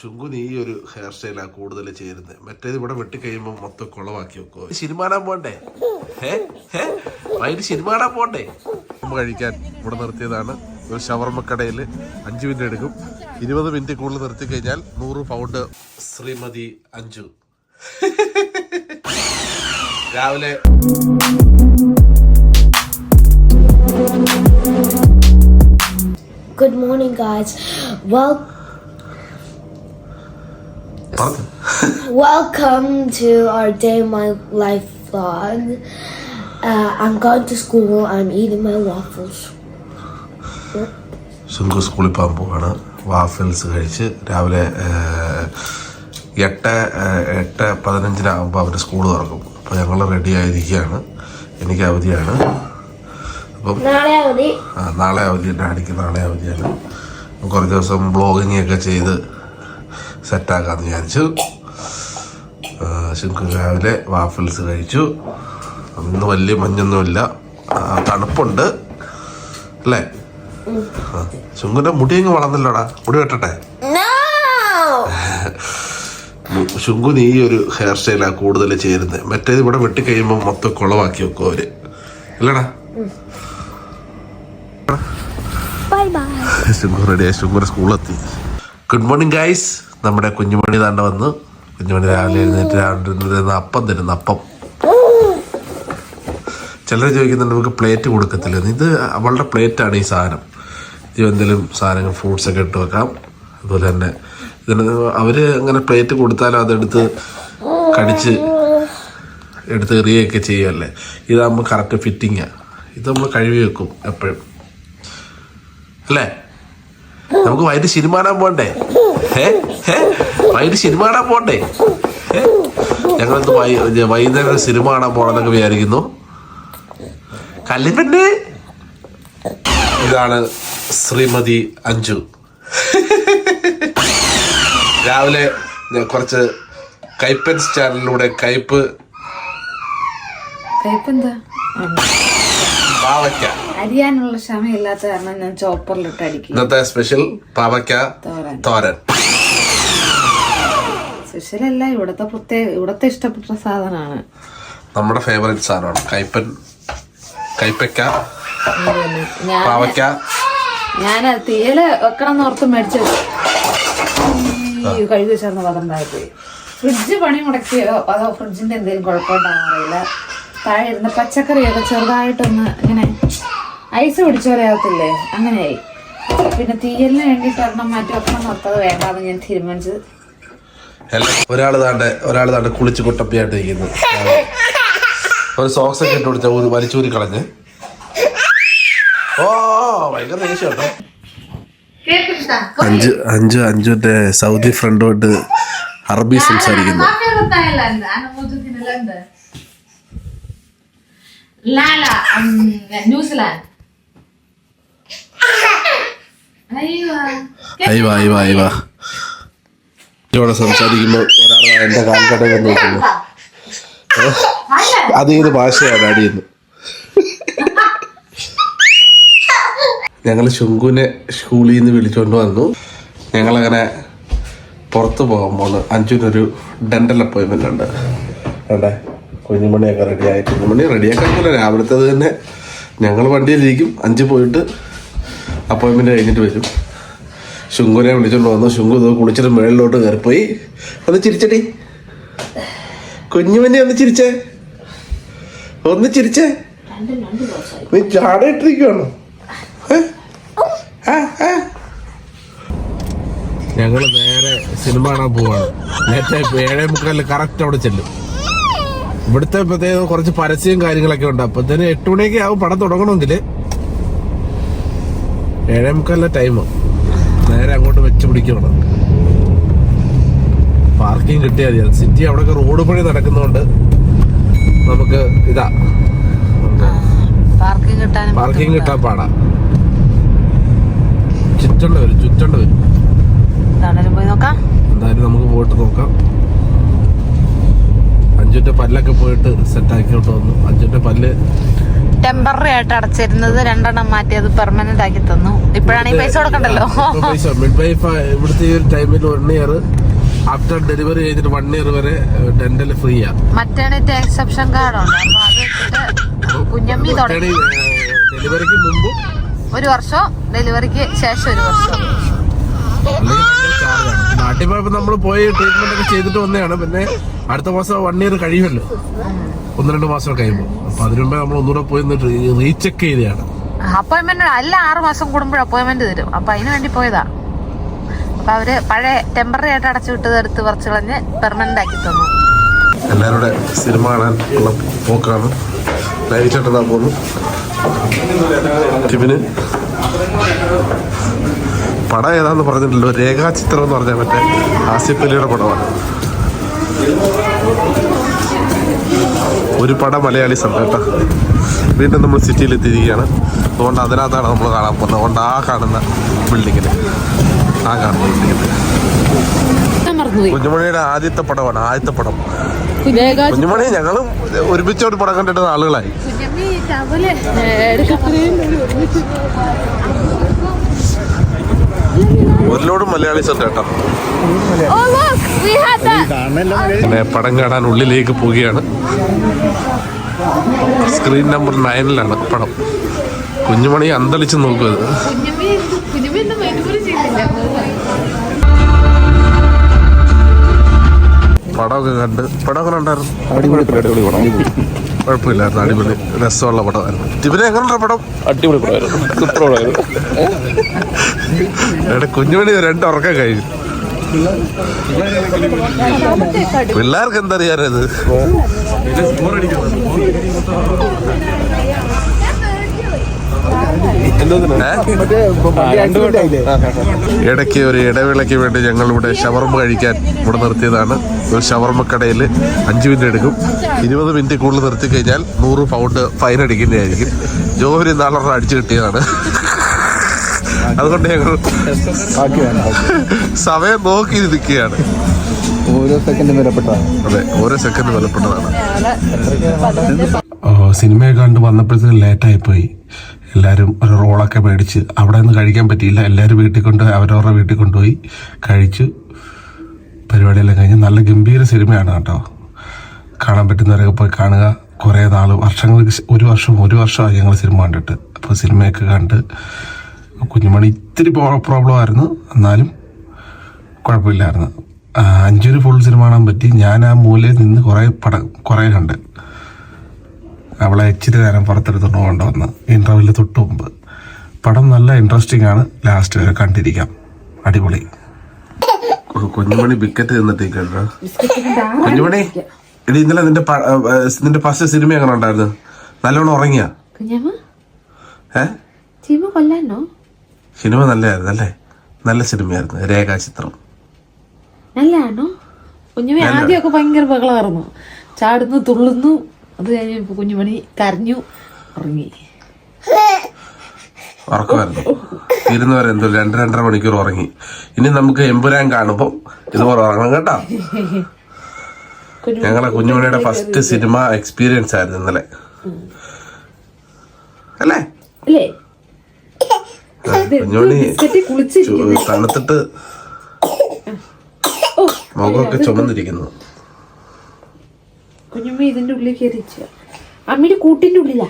ശുങ്കുന് ഈ ഒരു ഹെയർ സ്റ്റൈലാണ് കൂടുതൽ ചേരുന്നത്. മറ്റേത് ഇവിടെ വെട്ടി കഴിയുമ്പോൾ മൊത്തം കുളവാക്കി വെക്കുമോ സിനിമ കാണാൻ പോണ്ടേ? വൈകിട്ട് സിനിമ പോണ്ടേ? നമ്മൾ കഴിക്കാൻ ഇവിടെ നിർത്തിയതാണ്. ഒരു ഷവർമ്മ കടയിൽ അഞ്ച് മിനിറ്റ് എടുക്കും. ഇരുപത് മിനിറ്റ് കൂടുതൽ നിർത്തി കഴിഞ്ഞാൽ നൂറ് പൗണ്ട് ശ്രീമതി അഞ്ചു രാവിലെ ഗുഡ് മോർണിംഗ് ഗായ്സ് Well, പറഞ്ഞു welcome to our day in my life vlog. Uh, I'm going to school. I'm eating my waffles. Shunku സ്കൂളിൽ പോകാൻ പോവാണ്. വാഫിൽസ് കഴിച്ച് രാവിലെ എട്ട് എട്ട് പതിനഞ്ചിനാകുമ്പോൾ അവന്റെ സ്കൂൾ തുറക്കും. അപ്പോൾ ഞങ്ങൾ റെഡി ആയിരിക്കുകയാണ്. എനിക്ക് അവധിയാണ്. അപ്പം നാളെ അവധി. ആ, നാളെ അവധി. ഡാഡിക്ക് നാളെ അവധിയാണ്. കുറച്ച് ദിവസം ബ്ലോഗിങ് ഒക്കെ ചെയ്ത് സെറ്റാക്കാമെന്ന് വിചാരിച്ചു. ശുങ്കു രാവിലെ വാഫിൽസ് കഴിച്ചു. ഇന്ന് വലിയ മഞ്ഞൊന്നുമില്ല. തണുപ്പുണ്ട്. അല്ലേ? ശുങ്കുന്റെ മുടി അങ്ങ് വളർന്നല്ലോടാ? മുടി വെട്ടട്ടെ? ശുങ്കു ശുങ്കുന് ഈ ഒരു ഹെയർ സ്റ്റൈലാണ് കൂടുതൽ ചേരുന്നത് മറ്റേത് ഇവിടെ വെട്ടി കഴിയുമ്പോൾ മൊത്തം കുളവാക്കി വെക്കും അവർ. അല്ലടാ ശുങ്കു റെഡിയായി ശുങ്കുര സ്കൂളിലെത്തി ഗുഡ് മോർണിംഗ് ഗൈസ് നമ്മുടെ കുഞ്ഞുമണി താണ്ട വന്ന്. കുഞ്ഞുമണി രാവിലെ എഴുന്നേറ്റ് രാവിലെ അപ്പം തരുന്ന അപ്പം. ചിലർ ചോദിക്കുന്നുണ്ട് നമുക്ക് പ്ലേറ്റ് കൊടുക്കത്തില്ല? ഇത് അവളുടെ പ്ലേറ്റാണ് ഈ സാധനം. ഇത് എന്തെങ്കിലും സാധനങ്ങൾ ഫ്രൂട്ട്സ് ഒക്കെ ഇട്ട് വെക്കാം. അതുപോലെ തന്നെ ഇതിന് അവർ അങ്ങനെ പ്ലേറ്റ് കൊടുത്താലും അതെടുത്ത് കടിച്ച് എടുത്ത് എറിയൊക്കെ ചെയ്യുമല്ലേ ഇതാകുമ്പോൾ കറക്റ്റ് ഫിറ്റിങ്ങാണ് ഇത് നമ്മൾ കഴുകി വെക്കും എപ്പോഴും. അല്ലേ? നമുക്ക് വൈകിട്ട് സിനിമ കാണാൻ പോണ്ടേ? വൈകിട്ട് സിനിമ കാണാൻ പോണ്ടേ? ഞങ്ങളിന്ന് വൈ വൈകുന്നേരം സിനിമ കാണാൻ പോകണമെന്നൊക്കെ വിചാരിക്കുന്നു. കല്ലിപ്പെണ്ണ് ഇതാണ് ശ്രീമതി അഞ്ജു. രാവിലെ കുറച്ച് കൈപ്പൻസ് ചാനലിലൂടെ കയ്പ് പാവയ്ക്ക അരിയാനുള്ള ക്ഷമയില്ലാത്ത കാരണം ഞാൻ ചോപ്പറിലിട്ട് അടിക്കും ഇന്നത്തെ സ്പെഷ്യൽ പാവയ്ക്ക തോരൻ. തോരൻ. സ്പെഷ്യൽ അല്ല ഇവിടത്തെ പ്രത്യേക ഇവിടത്തെ ഇഷ്ടപ്പെട്ട സാധനമാണ്. നമ്മുടെ ഫേവറേറ്റ് സാധനമാണ്. കൈപ്പൻ കൈപ്പയ്ക്ക ഞാൻ പാവയ്ക്ക. ഞാൻ തീയൽ വെക്കണം എന്ന് ഓർത്ത് മേടിച്ചു ഈ കഴുകി ചേർന്ന് പതണ്ടായിപ്പോയി ഫ്രിഡ്ജ് പണി മുടക്കിയോ? അതോ ഫ്രിഡ്ജിന്റെ എന്തെങ്കിലും കുഴപ്പമുണ്ടാകാൻ അറിയില്ല. താഴെ ഇരുന്ന് പച്ചക്കറിയൊക്കെ ചെറുതായിട്ടൊന്ന് ഇങ്ങനെ ഐസ് പിടിച്ച പോലെ ആകത്തില്ലേ അങ്ങനെയായി. പിന്നെ തീയലിന് വേണ്ടിയിട്ട് ഒരെണ്ണം മാറ്റി വെക്കണം നിർത്തത് വേണ്ടാന്ന് ഞാൻ തീരുമാനിച്ചത്. ഒരാൾ താണ്ടെ ഒരാൾ താണ്ടെ കുളിച്ച് കുട്ടപ്പിയായിട്ട് ഇരിക്കുന്നു. ഒരു സോക്സ് ഒക്കെ ഇട്ട് കൊടുത്ത ഒരു വലിച്ചൂരി കളഞ്ഞ്. ഓ ഭയങ്കര ദേഷ്യം കേട്ടോ അഞ്ച് അഞ്ച് അഞ്ചുന്റെ സൗദി ഫ്രണ്ടുമായിട്ട് അറബി സംസാരിക്കുന്നു. لا ഇവിടെ സംസാരിക്കുമ്പോൾ ഒരാൾ എന്റെ കാൽക്കടയിൽ നോക്കുന്നു അതേത് ഭാഷയാണ് അടിയുന്നു? ഞങ്ങൾ ശുങ്കുവിനെ സ്കൂളിൽ നിന്ന് വിളിച്ചുകൊണ്ട് വന്നു. ഞങ്ങളങ്ങനെ പുറത്ത് പോകുമ്പോൾ അഞ്ചിനൊരു ഡെന്റൽ അപ്പോയിൻമെന്റ് ഉണ്ട്. അവിടെ കുഞ്ഞുമണിയൊക്കെ റെഡിയായി കുഞ്ഞുമണി റെഡിയാക്കാനില്ല രാവിലത്തേത് തന്നെ ഞങ്ങൾ വണ്ടിയിലിരിക്കും. അഞ്ച് പോയിട്ട് അപ്പോയിൻമെന്റ് കഴിഞ്ഞിട്ട് വരും. ശുങ്കുനെ വിളിച്ചോണ്ട് വന്നു. ശുങ്കു ഇത് കുളിച്ചിട്ട് മേളിലോട്ട് കയറിപ്പോയി. ഒന്ന് ചിരിച്ചടി. കുഞ്ഞുമന്നെ ഒന്ന് ചിരിച്ചേ. ഒന്ന് ചിരിച്ചേ. നീ ചാടയിട്ടിരിക്കുവാണോ? ഞങ്ങൾ നേരെ സിനിമ കാണാൻ പോവാണ്. നേരത്തെ ഏഴേ മുക്കാലിൽ കറക്റ്റ് അവിടെ ചെല്ലും. ഇവിടുത്തെ പ്രത്യേകം കുറച്ച് പരസ്യവും കാര്യങ്ങളൊക്കെ ഉണ്ട്. അപ്പത്തേന് എട്ട് മണിയൊക്കെ ആവും പടം തുടങ്ങണമെങ്കിൽ ഏഴേ മുക്കാലിലെ ടൈം നേരെ അങ്ങോട്ട് വെച്ച് പിടിക്കണം. പാർക്കിംഗ് കിട്ടിയാൽ മതി. സിറ്റി അവിടെയൊക്കെ റോഡ് പണി നടക്കുന്നതുകൊണ്ട് നമുക്ക് ഇതാ. പാർക്കിംഗ് കിട്ടാൻ പാടാ. ചുറ്റണ്ട വരും ചുറ്റണ്ട വരും. എന്തായാലും നമുക്ക് പോയിട്ട് നോക്കാം. അഞ്ചിന്റെ പല്ലൊക്കെ പോയിട്ട് സെറ്റ് ആക്കിയിട്ട് വന്നു. അഞ്ചിന്റെ പല്ല് ടെമ്പററി ആയിട്ട് അടച്ചിരുന്നത് രണ്ടെണ്ണം മാറ്റി അത് പെർമനന്റ് ആക്കി തന്നു. ഇപ്പോഴാണ് ഈ പൈസ കൊടുക്കണ്ടല്ലോ? മിഡ് വൈഫ് ഇവിടുത്തെ ഈ ഒരു ടൈമിൽ വൺ ഇയർ ആഫ്റ്റർ ഡെലിവറി കഴിഞ്ഞിട്ട് വൺ ഇയർ വരെ ഡെന്റൽ ഫ്രീ ആണ് മറ്റേണിറ്റി എക്സെപ്ഷൻ കാർഡ് ഉണ്ട്. അപ്പൊ അത് വെച്ചിട്ട് കുഞ്ഞമ്മി തുടങ്ങി. ഡെലിവറിക്ക് മുമ്പ് ഒരു വർഷം ഡെലിവറിക്ക് ശേഷം ഒരു വർഷം. ചാർജാണ് നാട്ടിൽ പോയപ്പോ നമ്മൾ പോയി ട്രീറ്റ്മെന്റ് ഒക്കെ ചെയ്തിട്ട് വന്നതാണ്. പിന്നെ അടുത്ത മാസം വൺ ഇയർ കഴിയുമല്ലോ. ഒന്ന് രണ്ട് മാസം കഴിയുമ്പോൾ അപ്പൊ അതിനു മുമ്പേ നമ്മൾ ഒന്നുകൂടെ പോയി റീചെക്ക് ചെയ്തതാണ്. അപ്പോയിന്റ്മെന്റ് അല്ല ആറ് മാസം കൂടുമ്പോൾ അപ്പോയിന്റ്മെന്റ് തരും അപ്പൊ അതിനു വേണ്ടി പോയതാ. അപ്പൊ അവർ പഴയ ടെമ്പററി ആയിട്ട് അടച്ചു വിട്ടത് എടുത്ത് പറിച്ചു കളഞ്ഞ് പെർമനന്റ് ആക്കി തന്നു. എല്ലാവരുടെ സിനിമ കാണാൻ ഉള്ള പോക്കാണ്. ലൈവിച്ചേട്ടനാ പോകുന്നു. ടിബിന് പടം ഏതാന്ന് പറഞ്ഞിട്ടില്ലോ രേഖാചിത്രം എന്ന് പറഞ്ഞാൽ മറ്റേ ആസിഫ് അലിയുടെ പടമാണ്. ഒരു പടം മലയാളി കേട്ടോ. വീണ്ടും നമ്മൾ സിറ്റിയിൽ എത്തിയിരിക്കുകയാണ്. അതുകൊണ്ട് അതിനകത്താണ് നമ്മൾ കാണാൻ പോകുന്നത്. അതുകൊണ്ട് ആ കാണുന്ന ബിൽഡിങ്ങിൽ ആ കാണുന്ന ബിൽഡിങ്ങിൽ മറന്നുപോയി. കുഞ്ഞുമണിയുടെ ആദ്യത്തെ പടമാണ്. ആദ്യത്തെ പടം. കുഞ്ഞുമണി ഞങ്ങളും ഒരുമിച്ച് ഒരു പടം കണ്ടിട്ട് ആളുകളായി. ഒരു ലോഡ് മലയാളീസ് ഉണ്ട് കേട്ടോ. Oh പടം കാണാൻ ഉള്ളിലേക്ക് പോവുകയാണ്. സ്ക്രീൻ നമ്പർ നയനിലാണ് പടം. കുഞ്ഞുമണി അന്തളിച്ച് നോക്കുക പടമൊക്കെ കണ്ട് പടമൊക്കെ ഉണ്ടായിരുന്നു കുഴപ്പമില്ലായിരുന്നു അടിപൊളി. രസമുള്ള പടമായിരുന്നു. ഇവരെ എങ്ങനെയുള്ള പടം? അടിപൊളി പടമായിരുന്നു. കുഞ്ഞുമണി രണ്ട് ഉറക്കം കഴിഞ്ഞു. പിള്ളേർക്ക് എന്തറിയാനത് ഇടയ്ക്ക് ഒരു ഇടവേളയ്ക്ക് വേണ്ടി ഞങ്ങൾ ഇവിടെ ഷവർമ കഴിക്കാൻ ഇവിടെ നിർത്തിയതാണ്. ഒരു ഷവർമ കടയിൽ അഞ്ച് മിനിറ്റ് എടുക്കും. ഇരുപത് മിനിറ്റ് കൂടുതൽ നിർത്തി കഴിഞ്ഞാൽ നൂറ് പൗണ്ട് ഫൈൻ അടിക്കുന്നതായിരിക്കും ജോഹരി നാളെ അടിച്ചു കിട്ടിയതാണ്. അതുകൊണ്ട് ഞങ്ങൾ സമയം നോക്കി നിൽക്കുകയാണ്. ഓരോ സെക്കൻഡും വിലപ്പെട്ടതാണ്. അതെ ഓരോ സെക്കൻഡ് വിലപ്പെട്ടതാണ്. സിനിമയെ കണ്ട് വന്നപ്പോഴത്തേക്കും ലേറ്റായി പോയി എല്ലാവരും ഒരു റോളൊക്കെ മേടിച്ച് അവിടെ നിന്ന് കഴിക്കാൻ പറ്റിയില്ല. എല്ലാവരും വീട്ടിൽ കൊണ്ട് അവരവരുടെ വീട്ടിൽ കൊണ്ടുപോയി കഴിച്ചു. പരിപാടിയെല്ലാം കഴിഞ്ഞ് നല്ല ഗംഭീര സിനിമയാണ് കേട്ടോ. കാണാൻ പറ്റുന്നവരൊക്കെ പോയി കാണുക. കുറേ നാൾ വർഷങ്ങൾക്ക് ഒരു വർഷം ഒരു വർഷമായി ഞങ്ങൾ സിനിമ കണ്ടിട്ട്. അപ്പോൾ സിനിമയൊക്കെ കണ്ട് കുഞ്ഞുമണി ഇത്തിരി പ്രോബ്ലം ആയിരുന്നു. എന്നാലും കുഴപ്പമില്ലായിരുന്നു. അഞ്ചൊരു ഫുൾ സിനിമ കാണാൻ പറ്റി. ഞാൻ ആ മൂലയിൽ നിന്ന് കുറേ പടം കുറേ കണ്ട്. അവളെ ഇച്ചിരി നേരം പുറത്തെടുത്തോണ്ട് കൊണ്ടുവന്ന് ഇന്റർവ്യൂവിൽ തൊട്ട് മുമ്പ്. പടം നല്ല ഇൻട്രസ്റ്റിംഗ് ആണ്. ലാസ്റ്റ് വരെ കണ്ടിരിക്കാം. അടിപൊളി. കുഞ്ഞുമണി ബിക്കറ്റ് തിന്നിട്ടേക്കട്ടോ കുഞ്ഞുമണി എടി ഇന്നലെ നിന്റെ നിന്റെ ഫസ്റ്റ് സിനിമ എങ്ങനെ ഉണ്ടായിരുന്നു? നല്ലോണം ഉറങ്ങിയ? സിനിമ നല്ലതായിരുന്നു അല്ലേ? നല്ല സിനിമയായിരുന്നു. രേഖാചിത്രം നല്ലതാണോ? കുഞ്ഞുമണി ആദ്യമൊക്കെ ഭയങ്കര ബഹളമായിരുന്നു. ചാടുന്നു തുള്ളുന്നു അത് കഴിഞ്ഞപ്പോ കുഞ്ഞുമണി കരഞ്ഞു ഉറങ്ങി. ഉറക്കമായിരുന്നു. തീരുന്നവരെ എന്തോ രണ്ട് രണ്ടര മണിക്കൂർ ഉറങ്ങി. ഇനി നമുക്ക് എമ്പുരാൻ കാണുമ്പോൾ ഇതുപോലെ ഉറങ്ങണം കേട്ടോ. ഞങ്ങളെ കുഞ്ഞുമണിയുടെ ഫസ്റ്റ് സിനിമ എക്സ്പീരിയൻസ് ആയിരുന്നു ഇന്നലെ. അല്ലേ? കുഞ്ഞുമണി തണുത്തിട്ട് മുഖമൊക്കെ ചുമന്നിരിക്കുന്നു. കുഞ്ഞുമ്മ ഇതിന്റെ ഉള്ളിൽ കയറിച്ചു അമ്മയുടെ കൂട്ടിന്റെ ഉള്ളിലാ.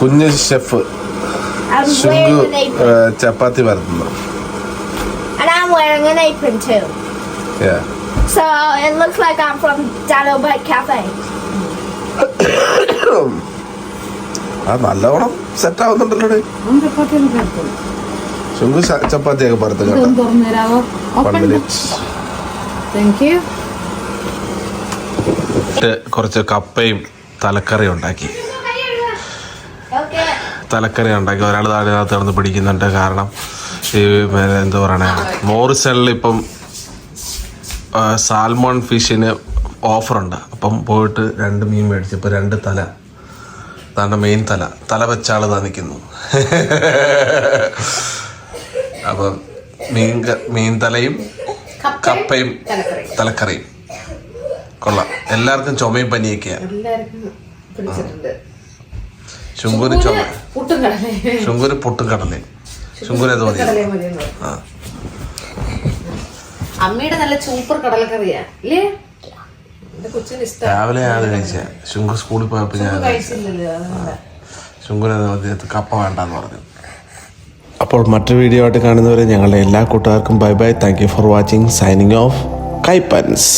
കുഞ്ഞ് ഷെഫ് ശുങ്കു ചപ്പാത്തി പരത്തുന്നു And I'm wearing an apron too. Yeah. So it looks like I'm from Dado Bite Cafe. ആ നല്ലവണ്ണം സെറ്റ് ആവുന്നുണ്ടല്ലോ ശുങ്കു ചപ്പാത്തിയൊക്കെ പരത്തും യു കുറച്ച് കപ്പയും തലക്കറി ഉണ്ടാക്കി. തലക്കറി ഉണ്ടാക്കി. ഒരാൾ താഴെ കിടന്ന് പിടിക്കുന്നുണ്ട്. കാരണം ഈ പിന്നെ എന്താ പറയണേ? മോറിസണിൽ ഇപ്പം സാൽമോൺ ഫിഷിന് ഓഫറുണ്ട്. അപ്പം പോയിട്ട് രണ്ട് മീൻ മേടിച്ചു ഇപ്പം രണ്ട് തല. താണ്ട മെയിൻ തല. തല വെച്ചാൾ താ നിൽക്കുന്നു അപ്പം മീൻ മീൻ തലയും കപ്പയും തലക്കറിയും. കൊള്ളാം. എല്ലാവർക്കും ചുമയും പിടിച്ചിട്ടുണ്ട്. ശുങ്കുന് ചുമ. ശുങ്കുന് പൊട്ടും കടലേ തോന്നി കടലേ ആ. അമ്മയുടെ നല്ല സൂപ്പർ കടലക്കറിയാ. രാവിലെ ഞാൻ കഴിച്ച. ശുങ്കു സ്കൂളിൽ പോയപ്പോൾ ഞാൻ അദ്ദേഹത്ത് കപ്പ വേണ്ടെന്ന് പറഞ്ഞു. അപ്പോൾ മറ്റൊരു വീഡിയോ ആയിട്ട് കാണുന്നവരെ ഞങ്ങളുടെ എല്ലാ കൂട്ടുകാർക്കും bye bye. Thank you for watching. Signing off. കൈപ്പൻസ്.